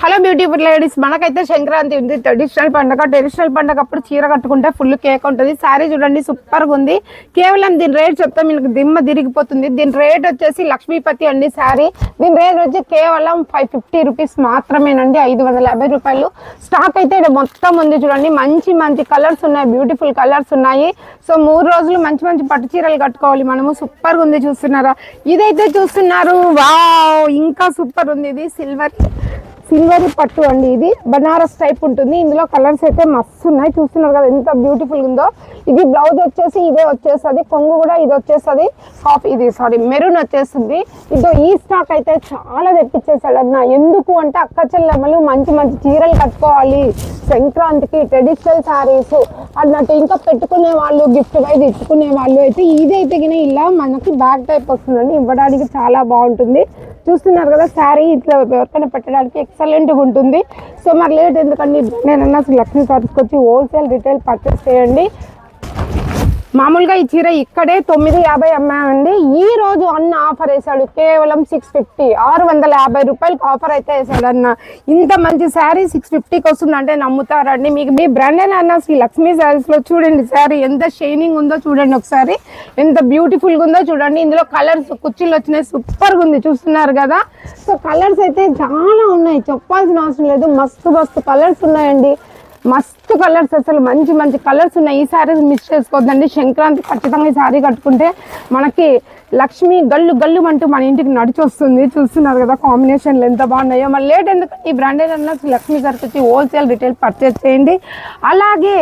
Hello beautiful ladies మనకైతే సంక్రాంతి ఉంది. Traditional పండగ ట్రెడిషనల్ పండుగ అప్పుడు చీర కట్టుకుంటే ఫుల్ కేక్ ఉంటుంది. సారీ చూడండి సూపర్గా ఉంది. కేవలం దీని రేట్ చెప్తే మీకు దిమ్మ తిరిగిపోతుంది. దీని రేట్ వచ్చేసి లక్ష్మీపతి అండి శారీ దీని రేట్ వచ్చి కేవలం ఫైవ్ ఫిఫ్టీ రూపీస్ మాత్రమేనండి ఐదు వందల యాభై రూపాయలు. స్టాక్ అయితే ఇక్కడ మొత్తం ఉంది చూడండి. మంచి మంచి కలర్స్ ఉన్నాయి. బ్యూటిఫుల్ కలర్స్ ఉన్నాయి. సో మూడు రోజులు మంచి మంచి పట్టు చీరలు కట్టుకోవాలి మనము. సూపర్గా ఉంది చూస్తున్నారా? ఇదైతే చూస్తున్నారు. వావ్ ఇంకా సూపర్ ఉంది. ఇది సిల్వర్ సిల్వర్ పట్టు అండి ఇది. బనారస్ టైప్ ఉంటుంది. ఇందులో కలర్స్ అయితే మస్తు ఉన్నాయి చూస్తున్నారు కదా ఎంత బ్యూటిఫుల్ ఉందో. ఇది బ్లౌజ్ వచ్చేసి ఇదే వచ్చేస్తుంది. కొంగు కూడా ఇది వచ్చేస్తుంది. హాఫ్ ఇది సారీ మెరూన్ వచ్చేస్తుంది. ఇదో ఈ స్టాక్ అయితే చాలా తెప్పించేసాడు అన్న. ఎందుకు అంటే అక్క చెల్లెమ్మలు మంచి మంచి చీరలు కట్టుకోవాలి. సంక్రాంతికి ట్రెడిషనల్ శారీస్ అన్నట్టు ఇంకా పెట్టుకునే వాళ్ళు గిఫ్ట్ వైజ్ ఇచ్చుకునే వాళ్ళు అయితే ఇదైతే గిన ఇలా మనకి బ్యాగ్ టైప్ వస్తుందండి. ఇవ్వడానికి చాలా బాగుంటుంది. చూస్తున్నారు కదా శారీ ఇట్లా ఎవరికైనా పెట్టడానికి ఎక్సలెంట్గా ఉంటుంది. సో మరి లేట్ ఎందుకండి? నేనన్నా అసలు లక్ష్మీ సారీస్కి వచ్చి హోల్సేల్ రిటైల్ పర్చేస్ చేయండి. మామూలుగా ఈ చీర ఇక్కడే తొమ్మిది యాభై అమ్మామండి ఈ రోజు అన్న ఆఫర్ వేసాడు కేవలం సిక్స్ ఫిఫ్టీ ఆరు వందల యాభై రూపాయలకి ఆఫర్ అయితే వేసాడు అన్న. ఇంత మంచి శారీ సిక్స్ ఫిఫ్టీకి వస్తుందంటే నమ్ముతారండి. మీకు మీ బ్రాండ్ అన్న? శ్రీ లక్ష్మీ శారీస్లో చూడండి. శారీ ఎంత షైనింగ్ ఉందో చూడండి ఒకసారి. ఎంత బ్యూటిఫుల్గా ఉందో చూడండి. ఇందులో కలర్స్ కుర్చీలు వచ్చినాయి. సూపర్గా ఉంది. చూస్తున్నారు కదా? సో కలర్స్ అయితే చాలా ఉన్నాయి. చెప్పాల్సిన అవసరం లేదు. మస్తు మస్తు కలర్స్ ఉన్నాయండి. మస్తు కలర్స్ అసలు మంచి మంచి కలర్స్ ఉన్నాయి. ఈ శారీస్ మిస్ చేసుకోవద్దండి. సంక్రాంతి ఖచ్చితంగా ఈ సారీ కట్టుకుంటే మనకి లక్ష్మి గల్లు గల్లు అంటూ మన ఇంటికి నడిచి వస్తుంది చూస్తున్నారు కదా కాంబినేషన్లు ఎంత బాగున్నాయో. మరి లేట్ ఎందుకు? ఈ బ్రాండెడ్ అన్న లక్ష్మి గారికి వచ్చి హోల్సేల్ రిటైల్ పర్చేస్ చేయండి. అలాగే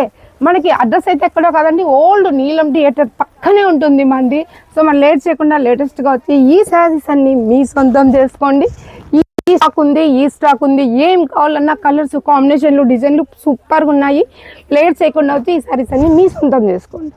మనకి అడ్రస్ అయితే ఎక్కడో కాదండి. ఓల్డ్ నీలం థియేటర్ పక్కనే ఉంటుంది మంది. సో మనం లేట్ చేయకుండా లేటెస్ట్గా వచ్చి ఈ శారీస్ అన్ని మీ సొంతం చేసుకోండి. స్టాక్ ఉంది ఈ స్టాక్ ఉంది ఏం కావాలన్నా కలర్స్ కాంబినేషన్లు డిజైన్లు సూపర్గా ఉన్నాయి. లేట్ చేయకుండా వచ్చి ఈ సారీస్ అన్ని మీ సొంతం చేసుకోండి.